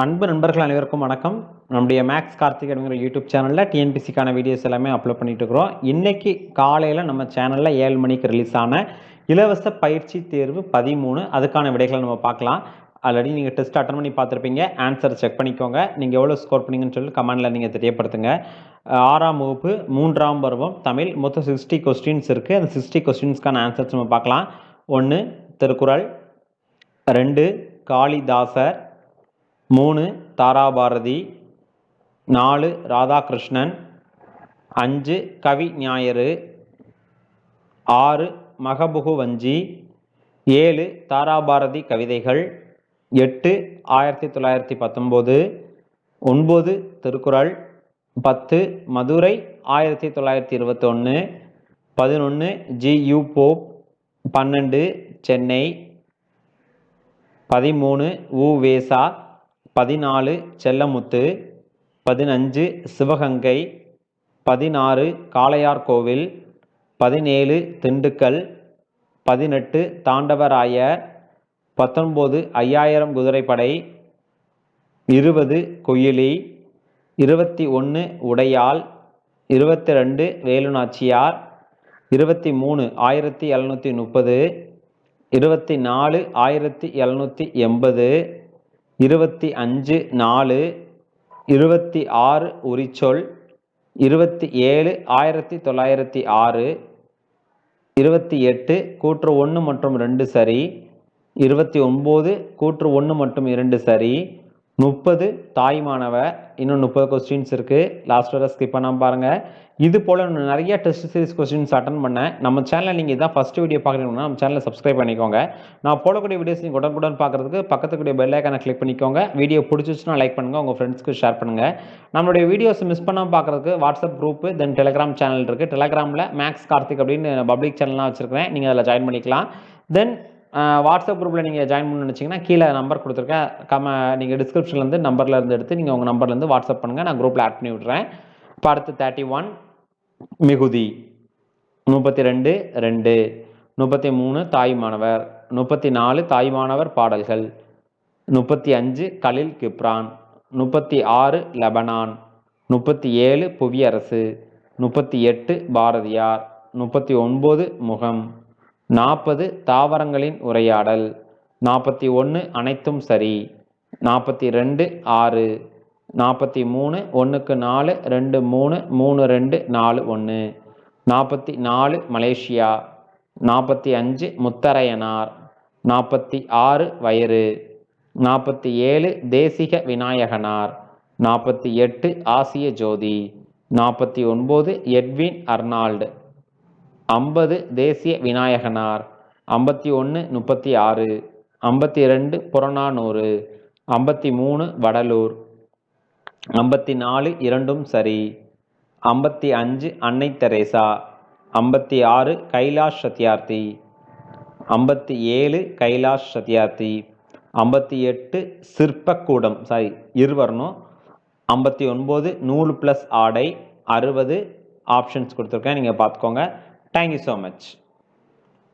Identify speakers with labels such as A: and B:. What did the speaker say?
A: அன்பு நண்பர்கள் அனைவருக்கும் வணக்கம். நம்முடைய மேக்ஸ் கார்த்திக் அப்படிங்கிற யூடியூப் சேனலில் டிஎன்பிசிக்கான வீடியோஸ் எல்லாமே அப்லோட் பண்ணிட்டு இருக்கிறோம். இன்னைக்கு காலையில் நம்ம சேனலில் ஏழு மணிக்கு ரிலீஸ் ஆன இலவச பயிற்சி தேர்வு பதிமூணு. அதுக்கான விடைகளை நம்ம பார்க்கலாம். ஆல்ரெடி நீங்கள் டெஸ்ட் அட்டன் பண்ணி பார்த்துருப்பீங்க. ஆன்சர் செக் பண்ணிக்கோங்க. நீங்கள் எவ்வளோ ஸ்கோர் பண்ணீங்கன்னு சொல்லி கமெண்டில் நீங்கள் தெரியப்படுத்துங்க. ஆறாம் வகுப்பு மூன்றாம் பருவம் தமிழ். மொத்தம் சிக்ஸ்டி கொஸ்டின்ஸ் இருக்குது அந்த சிக்ஸ்டி கொஸ்டின்ஸ்க்கான ஆன்சர்ஸ் நம்ம பார்க்கலாம். ஒன்று திருக்குறள். ரெண்டு காளிதாசர். மூணு தாராபாரதி. நாலு ராதாகிருஷ்ணன். அஞ்சு கவி ஞாயிறு. ஆறு மகபுகு வஞ்சி ஏழு தாராபாரதி கவிதைகள். எட்டு ஆயிரத்தி தொள்ளாயிரத்தி பத்தொம்போது ஒன்பது திருக்குறள். பத்து மதுரை ஆயிரத்தி தொள்ளாயிரத்தி இருபத்தொன்று பதினொன்று ஜி யு போப். பன்னெண்டு சென்னை. பதிமூணு உ வேசா. பதினாலு செல்லமுத்து பதினஞ்சு சிவகங்கை பதினாறு காளையார்கோவில் பதினேழு திண்டுக்கல் பதினெட்டு தாண்டவராயர் பத்தொன்பது ஐயாயிரம் குதிரைப்படை இருபது குயிலி இருபத்தி ஒன்று உடையாள் இருபத்தி ரெண்டு வேலுநாச்சியார் இருபத்தி மூணு ஆயிரத்தி எழுநூற்றி முப்பது இருபத்தி நாலு ஆயிரத்தி எழுநூற்றி எண்பது இருபத்தி அஞ்சு நாலு இருபத்தி ஆறு உரிச்சொல் இருபத்தி ஏழு ஆயிரத்தி தொள்ளாயிரத்தி ஆறு இருபத்தி எட்டு கூற்று ஒன்று மற்றும் ரெண்டு சரி இருபத்தி ஒம்பது கூற்று ஒன்று மற்றும் இரண்டு சரி முப்பது தாய்மானவர் இன்னும் முப்பது கொஸ்டின்ஸ் இருக்குது லாஸ்ட் வரை ஸ்கிப் பண்ணாமல் பாருங்கள் இது போல் இன்னும் நிறைய டெஸ்ட் சீரிஸ் கொஸ்டின்ஸ் அட்டன் பண்ணேன். நம்ம சேனலில் நீங்கள் இதான் ஃபஸ்ட் வீடியோ பார்க்குறீங்கன்னா நம்ம சேனலை சப்ஸ்கிரைப் பண்ணிக்கோங்க. நான் போடக்கூடிய வீடியோஸ் நீங்கள் உடனுக்குடன் பார்க்குறதுக்கு பக்கத்துக்கூடிய பெல்லைக்கான கிளிக் பண்ணிக்கோங்க. வீடியோ பிடிச்சிச்சுன்னா லைக் பண்ணுங்கள் உங்கள் ஃப்ரெண்ட்ஸ்க்கு ஷேர் பண்ணுங்கள் நம்மளுடைய வீடியோஸ் மிஸ் பண்ணாமல் பார்க்குறதுக்கு WhatsApp group then Telegram channel இருக்குது டெலிகிராமில் மேக்ஸ் கார்த்திக் அப்படின்னு பப்ளிக் சேனல்லாம் வச்சுருக்கேன் நீங்கள் அதில் ஜாயின் பண்ணிக்கலாம். தென் வாட்ஸ்அப் குரூப்பில் நீங்கள் ஜாயின் பண்ண நினச்சிங்கன்னா கீழே நம்பர் கொடுத்துருக்கேன். கம நீங்கள் டிஸ்கிரிப்ஷன்லேருந்து நம்பரில் இருந்து எடுத்து நீங்கள் உங்கள் நம்பர்லேருந்து வாட்ஸ்அப் பண்ணுங்கள் நான் குரூப்பில் ஆட் பண்ணி விட்றேன். இப்போ அடுத்து தேர்ட்டி ஒன் மிகுதி முப்பத்தி ரெண்டு ரெண்டு முப்பத்தி மூணு தாய்மானவர் முப்பத்தி நாலு தாய்மானவர் பாடல்கள் முப்பத்தி அஞ்சு கலில் கிப்ரான் முப்பத்தி ஆறு லெபனான் முப்பத்தி ஏழு புவியரசு முப்பத்தி எட்டு பாரதியார் முப்பத்தி ஒன்பது முகம். நாற்பது தாவரங்களின் உரையாடல். நாற்பத்தி ஒன்று அனைத்தும் சரி. நாற்பத்தி ரெண்டு ஆறு. நாற்பத்தி மூணு ஒன்றுக்கு நாலு ரெண்டு மூணு மூணு ரெண்டு நாலு ஒன்று நாற்பத்தி நாலு மலேசியா. நாற்பத்தி அஞ்சு முத்தரையனார். நாற்பத்தி ஆறு வயிறு. நாற்பத்தி ஏழு தேசிக விநாயகனார். நாற்பத்தி எட்டு ஆசிய ஜோதி. நாற்பத்தி ஒன்பது எட்வின் அர்னால்டு. ஐம்பது தேசிய விநாயகனார். ஐம்பத்தி ஒன்று முப்பத்தி ஆறு ஐம்பத்தி ரெண்டு புறநானூறு. ஐம்பத்தி மூணு வடலூர். ஐம்பத்தி நாலு இரண்டும் சரி. ஐம்பத்தி அஞ்சு அன்னை தெரேசா. ஐம்பத்தி ஆறு கைலாஷ் சத்யார்த்தி. ஐம்பத்தி ஏழு கைலாஷ் சத்யார்த்தி. ஐம்பத்தி எட்டு சிற்பக்கூடம் சாரி இருவரணும். ஐம்பத்தி ஒன்பது நூல் ப்ளஸ் ஆடை. அறுபது ஆப்ஷன்ஸ் கொடுத்துருக்கேன். நீங்கள் பார்த்துக்கோங்க. thank you so much.